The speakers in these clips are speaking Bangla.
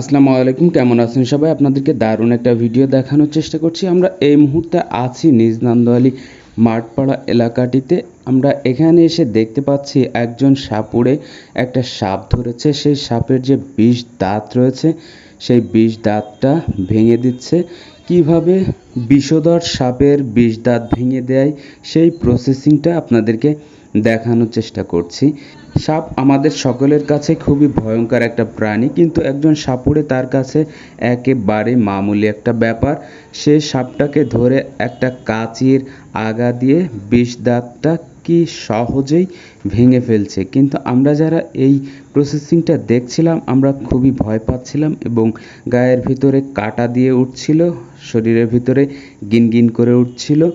আসসালামু আলাইকুম, কেমন আছেন সবাই? আপনাদেরকে দারুণ একটা ভিডিও দেখানোর চেষ্টা করছি। আমরা এই মুহূর্তে আছি নিজ নান্দোয়ালি মাঠপাড়া এলাকাটিতে। আমরা এখানে এসে দেখতে পাচ্ছি একজন সাপুড়ে একটা সাপ ধরেছে। সেই সাপের যে বিষ দাঁত রয়েছে, সেই বিষ দাঁতটা ভেঙে দিচ্ছে। কীভাবে বিষধর সাপের বিষ দাঁত ভেঙে দেয়, সেই প্রসেসিংটা আপনাদেরকে দেখানোর চেষ্টা করছি। সাপ আমাদের সকলের কাছে খুবই ভয়ঙ্কর একটা প্রাণী, কিন্তু একজন সাপুড়ে তার কাছে একেবারে মামুলি একটা ব্যাপার। সে সাপটাকে ধরে একটা কাঁচির আগা দিয়ে বিষ দাঁতটা কি সহজেই ভেঙে ফেলছে। কিন্তু আমরা যারা এই প্রসেসিংটা দেখছিলাম, আমরা খুবই ভয় পাচ্ছিলাম এবং গায়ের ভিতরে কাটা দিয়ে উঠছিল, শরীরের ভিতরে গিনগিন করে উঠছিল।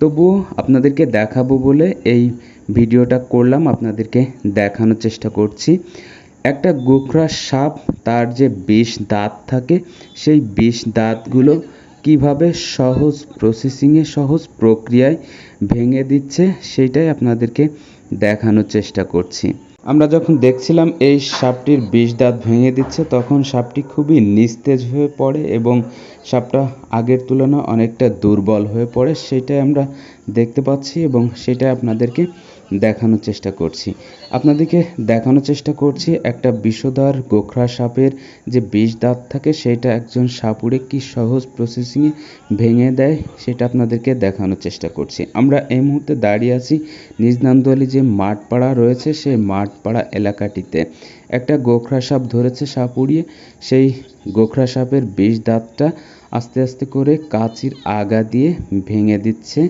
তবুও আপনাদেরকে দেখাবো বলে এই ভিডিওটা করলাম, আপনাদেরকে দেখানোর চেষ্টা করছি। একটা গোখরা সাপ, তার যে বিষ দাঁত থাকে, সেই বিষ দাঁতগুলো কীভাবে সহজ প্রসেসিংয়ে সহজ প্রক্রিয়ায় ভেঙে দিচ্ছে, সেটাই আপনাদেরকে দেখানোর চেষ্টা করছি। আমরা যখন দেখছিলাম এই সাপটির বিষ দাঁত ভেঙে দিচ্ছে, তখন সাপটি খুবই নিস্তেজ হয়ে পড়ে এবং সাপটা আগের তুলনায় অনেকটা দুর্বল হয়ে পড়ে, সেটাই আমরা দেখতে পাচ্ছি এবং সেটাই আপনাদেরকে দেখানোর চেষ্টা করছি। আপনাদেরকে দেখানোর চেষ্টা করছি একটা বিষধর গোখরা সাপের যে বিষ দাঁত থাকে, সেটা একজন সাপুড়ে কি সহজ প্রসেসিংয়ে ভেঙে দেয়, সেটা আপনাদেরকে দেখানোর চেষ্টা করছি। আমরা এই মুহূর্তে দাঁড়িয়ে আছি নিজনান্দোয়ালি যে মাঠপাড়া রয়েছে, সেই মাঠপাড়া এলাকাটিতে। একটা গোখরা সাপ ধরেছে সাপুড়িয়ে সেই গোখরা সাপের বিষ দাঁতটা আস্তে আস্তে করে কাঁচির আগা দিয়ে ভেঙে দিচ্ছে।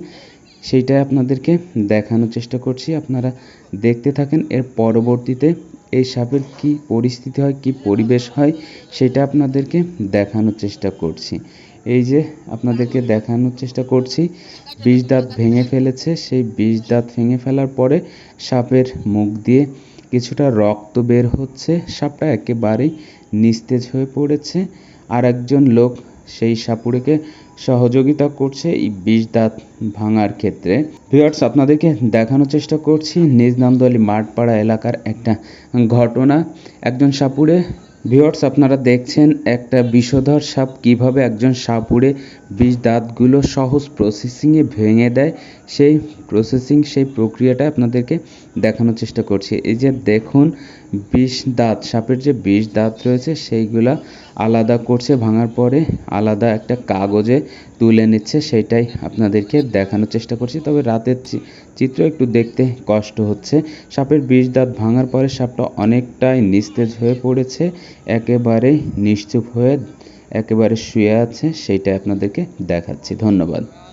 সেইটাই আপনাদেরকে দেখানোর চেষ্টা করছি। আপনারা দেখতে থাকেন এর পরবর্তীতে এই সাপের কি পরিস্থিতি হয়, কি পরিবেশ হয়, সেটা আপনাদেরকে দেখানোর চেষ্টা করছি। এই যে আপনাদেরকে দেখানোর চেষ্টা করছি, বিষ দাঁত ভেঙে ফেলেছে, সেই বিষ দাঁত ভেঙে ফেলার পরে সাপের মুখ দিয়ে কিছুটা রক্ত বের হচ্ছে। সাপটা একেবারেই নিস্তেজ হয়ে পড়েছে। আর একজন লোক সেই সাপুড়েকে সহযোগিতা করছে এই বিষ দাঁত ভাঙার ক্ষেত্রে। ভিওয়ার্স আপনাদেরকে দেখানোর চেষ্টা করছি নিজ নামদলি মাঠপাড়া এলাকার একটা ঘটনা। একজন সাপুরে ভিওয়ার্স আপনারা দেখছেন একটা বিষধর সাপ কীভাবে একজন সাপুড়ে বিষ দাঁতগুলো সহজ প্রসেসিংয়ে ভেঙে দেয়। সেই প্রসেসিং সেই প্রক্রিয়াটা আপনাদেরকে দেখানোর চেষ্টা করছি। এই যে দেখুন বিষ দাঁত, সাপের যে বিষ দাঁত রয়েছে সেইগুলা আলাদা করছে, ভাঙার পরে আলাদা একটা কাগজে তুলে নিচ্ছে সেটাই আপনাদেরকে দেখানোর চেষ্টা করছি। তবে রাতের চিত্র একটু দেখতে কষ্ট হচ্ছে। সাপের বিষ দাঁত ভাঙার পরে সাপটা অনেকটাই নিস্তেজ হয়ে পড়েছে, একেবারে নিশ্চুপ হয়ে একেবারে শুয়ে আছে, সেইটাই আপনাদেরকে দেখাচ্ছি। ধন্যবাদ।